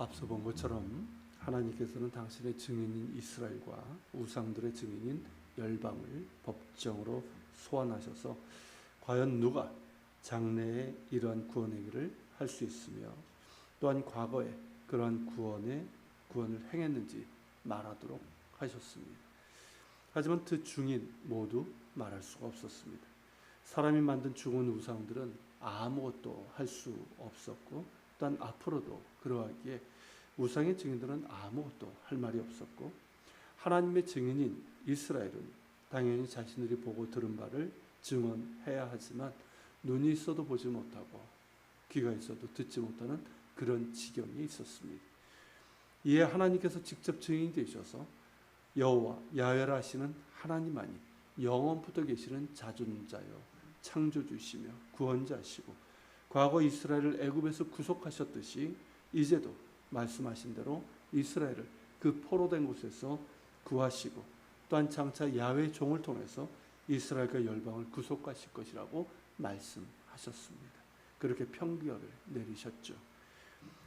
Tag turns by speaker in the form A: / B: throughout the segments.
A: 앞서 본 것처럼 하나님께서는 당신의 증인인 이스라엘과 우상들의 증인인 열방을 법정으로 소환하셔서 과연 누가 장래에 이러한 구원 행위를 할수 있으며 또한 과거에 그러한 구원의 구원을 행했는지 말하도록 하셨습니다. 하지만 그 중인 모두 말할 수가 없었습니다. 사람이 만든 죽은 우상들은 아무것도 할 수 없었고 또한 앞으로도 그러하기에 우상의 증인들은 아무것도 할 말이 없었고 하나님의 증인인 이스라엘은 당연히 자신들이 보고 들은 바를 증언해야 하지만 눈이 있어도 보지 못하고 귀가 있어도 듣지 못하는 그런 지경이 있었습니다. 이에 하나님께서 직접 증인이 되셔서 여호와 야훼라 하시는 하나님만이 영원부터 계시는 자존자요 창조주시며 구원자시고 과거 이스라엘을 애굽에서 구속하셨듯이 이제도 말씀하신 대로 이스라엘을 그 포로된 곳에서 구하시고 또한 장차 야훼 종을 통해서 이스라엘과 열방을 구속하실 것이라고 말씀하셨습니다. 그렇게 평결을 내리셨죠.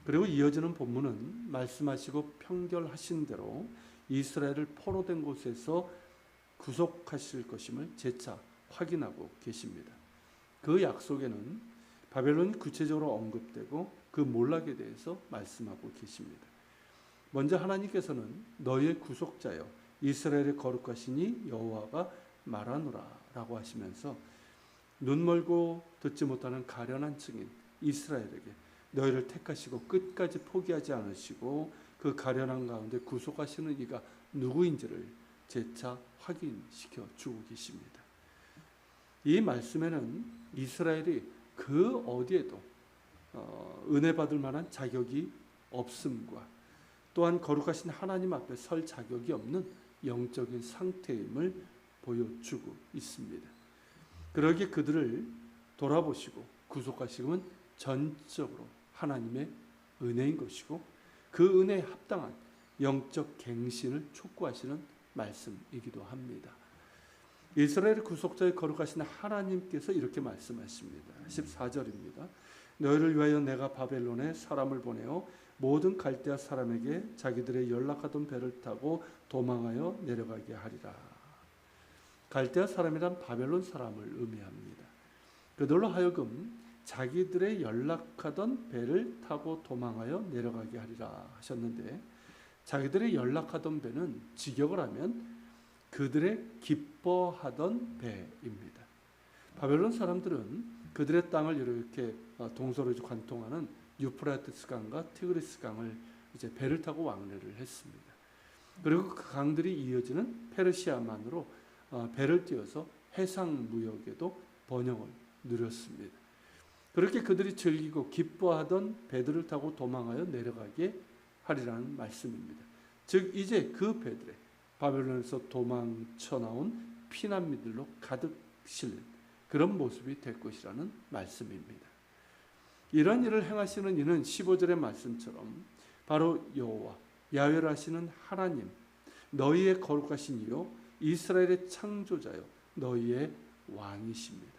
A: 그리고 이어지는 본문은 말씀하시고 평결하신 대로 이스라엘을 포로된 곳에서 구속하실 것임을 재차 확인하고 계십니다. 그 약속에는 바벨론이 구체적으로 언급되고 그 몰락에 대해서 말씀하고 계십니다. 먼저 하나님께서는 너희의 구속자여 이스라엘의 거룩하시니 여호와가 말하노라라고 하시면서 눈 멀고 듣지 못하는 가련한 증인 이스라엘에게 너희를 택하시고 끝까지 포기하지 않으시고 그 가련한 가운데 구속하시는 이가 누구인지를 재차 확인시켜 주고 계십니다. 이 말씀에는 이스라엘이 그 어디에도 어, 은혜 받을 만한 자격이 없음과 또한 거룩하신 하나님 앞에 설 자격이 없는 영적인 상태임을 보여주고 있습니다. 그러기에 그들을 돌아보시고 구속하시면 전적으로 하나님의 은혜인 것이고 그 은혜에 합당한 영적 갱신을 촉구하시는 말씀이기도 합니다. 이스라엘의 구속자의 거룩하신 하나님께서 이렇게 말씀하십니다. 14절입니다. 너희를 위하여 내가 바벨론에 사람을 보내어 모든 갈대아 사람에게 자기들의 연락하던 배를 타고 도망하여 내려가게 하리라. 갈대아 사람이란 바벨론 사람을 의미합니다. 그들로 하여금 자기들의 연락하던 배를 타고 도망하여 내려가게 하리라 하셨는데 자기들의 연락하던 배는 직역을 하면 그들의 기뻐하던 배입니다. 바벨론 사람들은 그들의 땅을 이렇게 동서로 관통하는 유프라테스 강과 티그리스 강을 이제 배를 타고 왕래를 했습니다. 그리고 그 강들이 이어지는 페르시아만으로 배를 띄어서 해상 무역에도 번영을 누렸습니다. 그렇게 그들이 즐기고 기뻐하던 배들을 타고 도망하여 내려가게 하리라는 말씀입니다. 즉 이제 그 배들에 바벨론에서 도망쳐 나온 피난민들로 가득 실린 그런 모습이 될 것이라는 말씀입니다. 이런 일을 행하시는 이는 15절의 말씀처럼 바로 여호와 야훼라 하시는 하나님 너희의 거룩하신 이요 이스라엘의 창조자요 너희의 왕이십니다.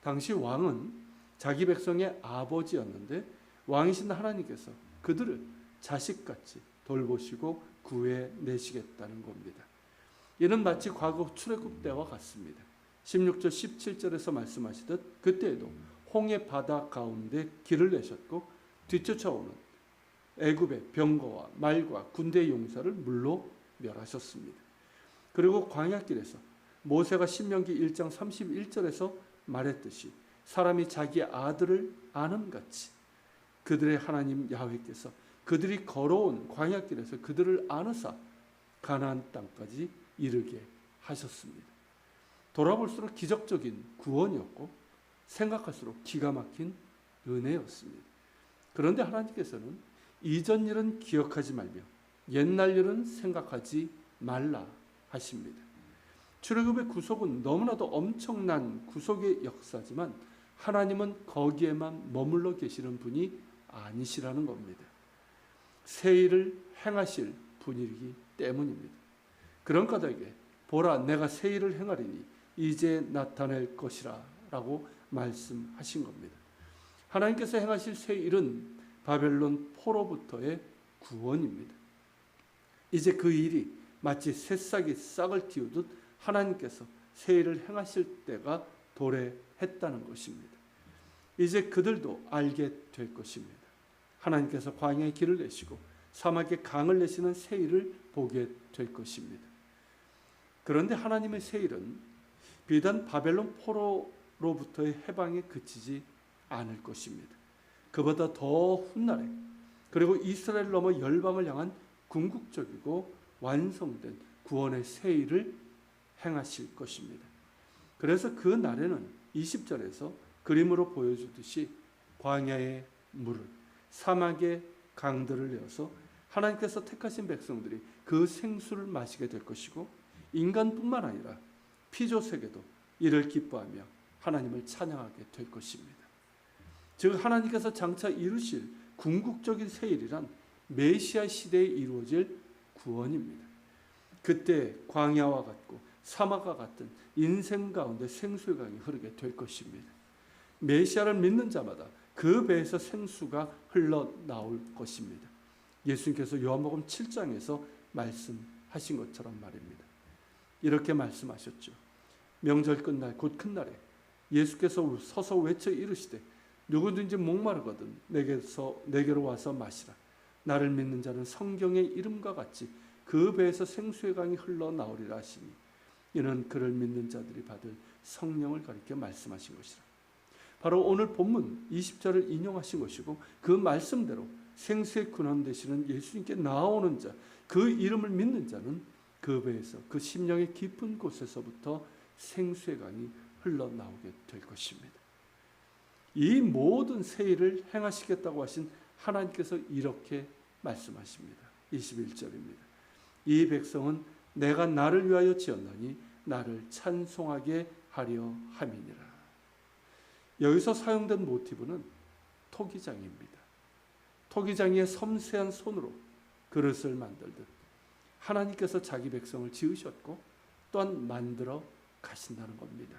A: 당시 왕은 자기 백성의 아버지였는데 왕이신 하나님께서 그들을 자식같이 돌보시고 구해내시겠다는 겁니다. 이는 마치 과거 출애굽 때와 같습니다. 16절 17절에서 말씀하시듯 그때에도 홍해 바다 가운데 길을 내셨고 뒤쫓아오는 애굽의 병거와 말과 군대 용사를 물로 멸하셨습니다. 그리고 광야길에서 모세가 신명기 1장 31절에서 말했듯이 사람이 자기 아들을 아는 같이 그들의 하나님 야훼께서 그들이 걸어온 광야길에서 그들을 안으사 가나안 땅까지 이르게 하셨습니다. 돌아볼수록 기적적인 구원이었고 생각할수록 기가 막힌 은혜였습니다. 그런데 하나님께서는 이전 일은 기억하지 말며 옛날 일은 생각하지 말라 하십니다. 출애굽의 구속은 너무나도 엄청난 구속의 역사지만 하나님은 거기에만 머물러 계시는 분이 아니시라는 겁니다. 새 일을 행하실 분이기 때문입니다. 그런 까닭에 보라 내가 새 일을 행하리니 이제 나타낼 것이라 라고 말씀하신 겁니다. 하나님께서 행하실 새 일은 바벨론 포로부터의 구원입니다. 이제 그 일이 마치 새싹이 싹을 틔우듯 하나님께서 새 일을 행하실 때가 도래했다는 것입니다. 이제 그들도 알게 될 것입니다. 하나님께서 광야에 길을 내시고 사막에 강을 내시는 새 일을 보게 될 것입니다. 그런데 하나님의 새 일은 비단 바벨론 포로로부터의 해방에 그치지 않을 것입니다. 그보다 더 훗날에 그리고 이스라엘 넘어 열방을 향한 궁극적이고 완성된 구원의 새 일을 행하실 것입니다. 그래서 그 날에는 20절에서 그림으로 보여주듯이 광야의 물을 사막의 강들을 내어서 하나님께서 택하신 백성들이 그 생수를 마시게 될 것이고 인간뿐만 아니라 피조 세계도 이를 기뻐하며 하나님을 찬양하게 될 것입니다. 즉 하나님께서 장차 이루실 궁극적인 세일이란 메시아 시대에 이루어질 구원입니다. 그때 광야와 같고 사막과 같은 인생 가운데 생수의 강이 흐르게 될 것입니다. 메시아를 믿는 자마다 그 배에서 생수가 흘러나올 것입니다. 예수님께서 요한복음 7장에서 말씀하신 것처럼 말입니다. 이렇게 말씀하셨죠. 명절 끝날 곧 큰 날에 예수께서 서서 외쳐 이르시되 누구든지 목마르거든 내게서 내게로 와서 마시라. 나를 믿는 자는 성경의 이름과 같이 그 배에서 생수의 강이 흘러나오리라 하시니 이는 그를 믿는 자들이 받을 성령을 가리켜 말씀하신 것이라. 바로 오늘 본문 20절을 인용하신 것이고 그 말씀대로 생수의 근원 되시는 예수님께 나오는 자, 그 이름을 믿는 자는 그 배에서 그 심령의 깊은 곳에서부터 생수의 강이 흘러나오게 될 것입니다. 이 모든 세일을 행하시겠다고 하신 하나님께서 이렇게 말씀하십니다. 21절입니다. 이 백성은 내가 나를 위하여 지었나니 나를 찬송하게 하려 함이니라. 여기서 사용된 모티브는 토기장입니다. 토기장이의 섬세한 손으로 그릇을 만들듯 하나님께서 자기 백성을 지으셨고 또한 만들어 가신다는 겁니다.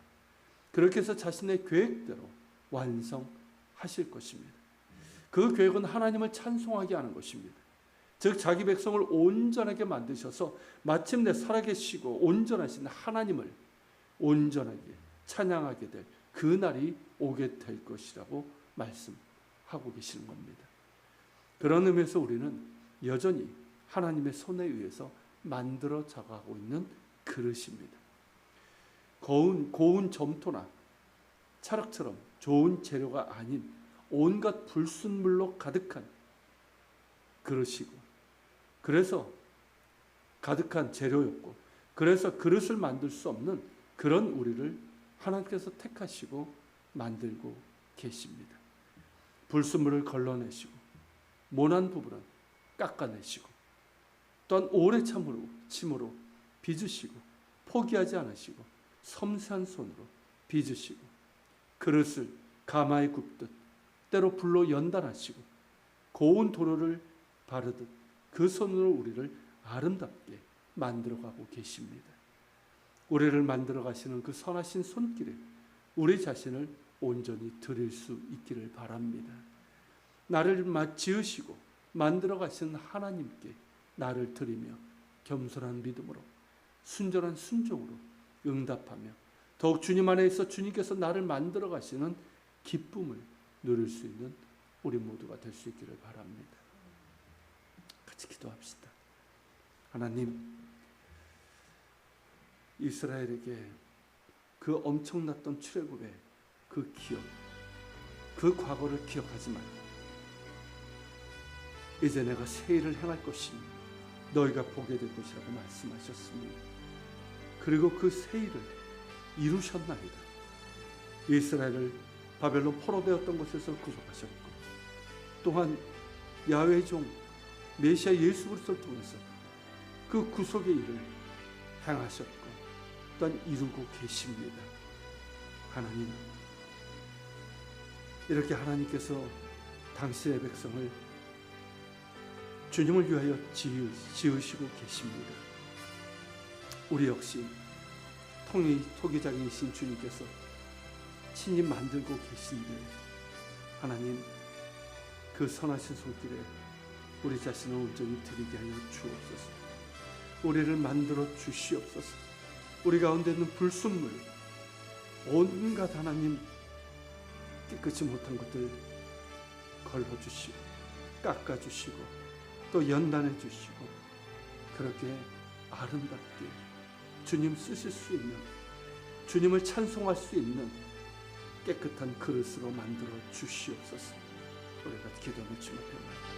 A: 그렇게 해서 자신의 계획대로 완성하실 것입니다. 그 계획은 하나님을 찬송하게 하는 것입니다. 즉 자기 백성을 온전하게 만드셔서 마침내 살아계시고 온전하신 하나님을 온전하게 찬양하게 될 그 날이 오게 될 것이라고 말씀하고 계시는 겁니다. 그런 의미에서 우리는 여전히 하나님의 손에 의해서 만들어 자가고 있는 그릇입니다. 고운, 고운 점토나 찰흙처럼 좋은 재료가 아닌 온갖 불순물로 가득한 그릇이고 그래서 가득한 재료였고 그래서 그릇을 만들 수 없는 그런 우리를 하나님께서 택하시고 만들고 계십니다. 불순물을 걸러내시고 모난 부분은 깎아내시고 또한 오래 참으로 침으로 빚으시고 포기하지 않으시고 섬세한 손으로 빚으시고 그릇을 가마에 굽듯 때로 불로 연단하시고 고운 도로를 바르듯 그 손으로 우리를 아름답게 만들어가고 계십니다. 우리를 만들어 가시는 그 선하신 손길에 우리 자신을 온전히 드릴 수 있기를 바랍니다. 나를 지으시고 만들어 가신 하나님께 나를 드리며 겸손한 믿음으로 순전한 순종으로 응답하며 더욱 주님 안에 있어 주님께서 나를 만들어 가시는 기쁨을 누릴 수 있는 우리 모두가 될 수 있기를 바랍니다. 같이 기도합시다. 하나님, 이스라엘에게 그 엄청났던 출애굽의 그 기억, 그 과거를 기억하지 말고 이제 내가 새 일을 행할 것이니 너희가 보게 될 것이라고 말씀하셨습니다. 그리고 그 새 일을 이루셨나이다. 이스라엘을 바벨론 포로되었던 곳에서 구속하셨고 또한 야훼 종 메시아 예수 그리스도를 통해서 그 구속의 일을 행하셨고 또한 이루고 계십니다. 하나님 이렇게 하나님께서 당신의 백성을 주님을 위하여 지으시고 계십니다. 우리 역시 통이 토기장이신 주님께서 친히 만들고 계신데 하나님 그 선하신 손길에 우리 자신을 온전히 드리게 하여 주옵소서. 우리를 만들어 주시옵소서. 우리 가운데 있는 불순물, 온갖 하나님 깨끗이 못한 것들 걸어주시고 깎아주시고 또 연단해 주시고 그렇게 아름답게 주님 쓰실 수 있는 주님을 찬송할 수 있는 깨끗한 그릇으로 만들어 주시옵소서. 우리가 주님 앞에